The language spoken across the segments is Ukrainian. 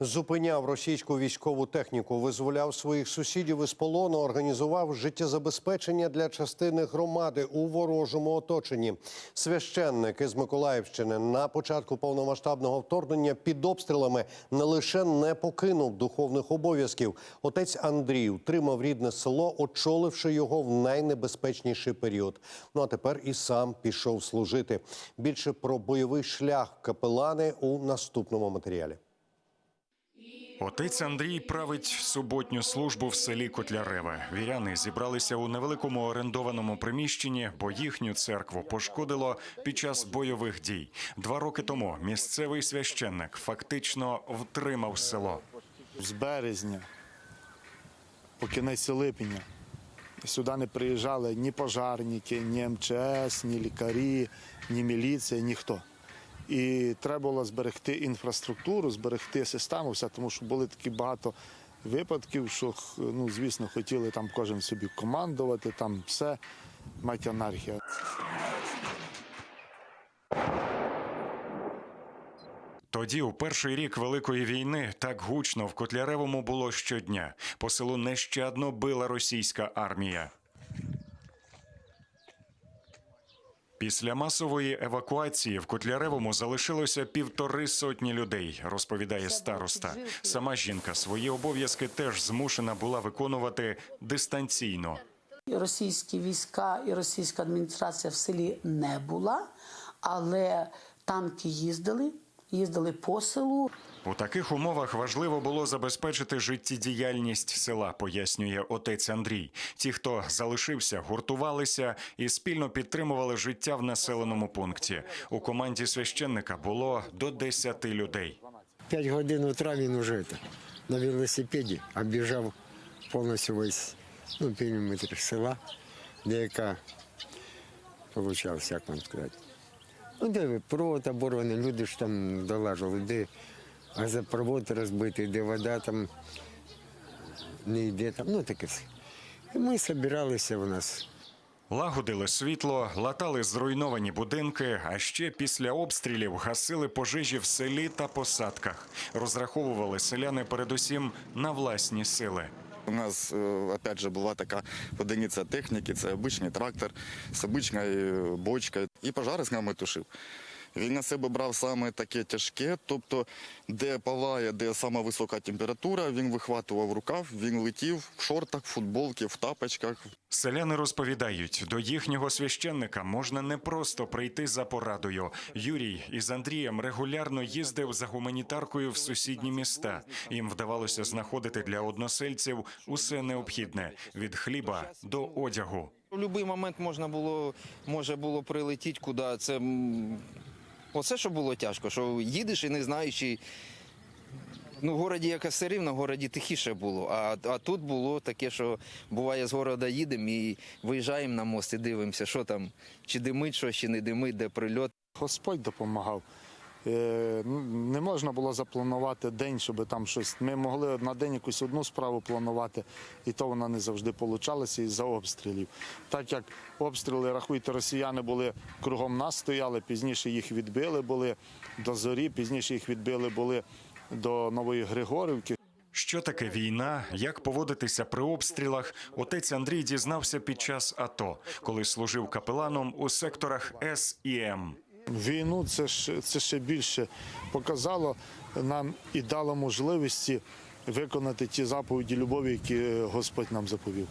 Зупиняв російську військову техніку, визволяв своїх сусідів із полону, організував життєзабезпечення для частини громади у ворожому оточенні. Священник із Миколаївщини на початку повномасштабного вторгнення під обстрілами не лише не покинув духовних обов'язків. Отець Андрій утримав рідне село, очоливши його в найнебезпечніший період. Ну а тепер і сам пішов служити. Більше про бойовий шлях капелани у наступному матеріалі. Отець Андрій править суботню службу в селі Котляреве. Віряни зібралися у невеликому орендованому приміщенні, бо їхню церкву пошкодило під час бойових дій. Два роки тому місцевий священник фактично втримав село. з березня по кінець липня сюди не приїжджали ні пожарники, ні МЧС, ні лікарі, ні міліція, ніхто. І треба було зберегти інфраструктуру, зберегти систему, все, тому що були такі багато випадків, що ну, звісно, хотіли там кожен собі командувати, там все, мать анархія. Тоді, у перший рік Великої війни, так гучно в Котляревому було щодня. По селу нещадно била російська армія. Після масової евакуації в Котляревому залишилося півтори сотні людей, розповідає староста. Сама жінка свої обов'язки теж змушена була виконувати дистанційно. Російські війська і російська адміністрація в селі не була, але танки їздили, їздили по селу. У таких умовах важливо було забезпечити життєдіяльність села, пояснює отець Андрій. Ті, хто залишився, гуртувалися і спільно підтримували життя в населеному пункті. У команді священника було до 10 людей. П'ять годин утра він уже это, на велосипеді обіжав повністю весь ну, периметр села, де яка получався, як вам сказати. Ну, де провод оборваний, люди ж там долажили, де газопровод розбитий, де вода там не йде, там, ну таке все. І ми збиралися у нас. Лагодили світло, латали зруйновані будинки, а ще після обстрілів гасили пожежі в селі та посадках. Розраховували селяни передусім на власні сили. У нас, е, опять же, була така одиниця техніки, це обичний трактор з обичною бочкою. І пожари з нами тушив. Він на себе брав саме таке тяжке, тобто, де палає, де сама висока температура, він вихватував рукав, він летів в шортах, в футболці, в тапочках. Селяни розповідають, до їхнього священника можна не просто прийти за порадою. Юрій із Андрієм регулярно їздив за гуманітаркою в сусідні міста. Їм вдавалося знаходити для односельців усе необхідне від хліба до одягу. В будь-який момент можна було, може було прилетіти куди. Це оце що було тяжко, що їдеш і не знаєш, і... ну, в городі якось все рівно, в городі тихіше було. А, а тут було таке, що буває з города їдемо і виїжджаємо на мост і дивимося, що там, чи димить, що, чи не димить, де прильот. Господь допомагав. Е, ну, Не можна було запланувати день, щоб там щось. Ми могли на день якусь одну справу планувати, і то вона не завжди получалася із-за обстрілів. Так як обстріли, рахуйте, росіяни були кругом нас стояли, пізніше їх відбили були до зорі, пізніше їх відбили були до Нової Григорівки. Що таке війна? Як поводитися при обстрілах? Отець Андрій дізнався під час АТО, коли служив капеланом у секторах С і М. Війну це ж це ще більше показало нам і дало можливості виконати ті заповіді любові, які Господь нам заповів.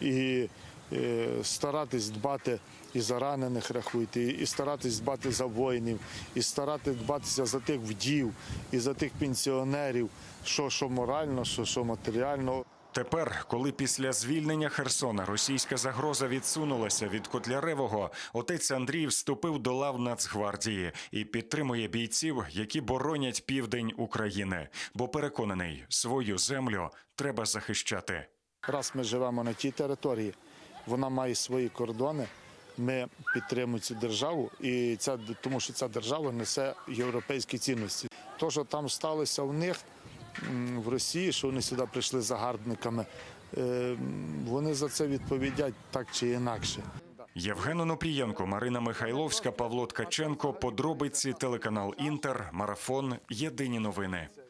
І е, старатись дбати і за ранених рахуйте, і старатись дбати за воїнів, і старатись дбатися за тих вдів, і за тих пенсіонерів, що, що морально, що, що матеріально. Тепер, коли після звільнення Херсона російська загроза відсунулася від Котляревого, отець Андрій вступив до лав Нацгвардії і підтримує бійців, які боронять південь України, бо переконаний, свою землю треба захищати. Раз ми живемо на тій території, вона має свої кордони. Ми підтримуємо цю державу, і ця тому, що ця держава несе європейські цінності. То, що там сталося в них в Росії, що вони сюди прийшли загарбниками, е, вони за це відповідять так чи інакше. Євген Онопрієнко, Марина Михайловська, Павло Ткаченко. Подробиці телеканал Інтер, Марафон. Єдині новини.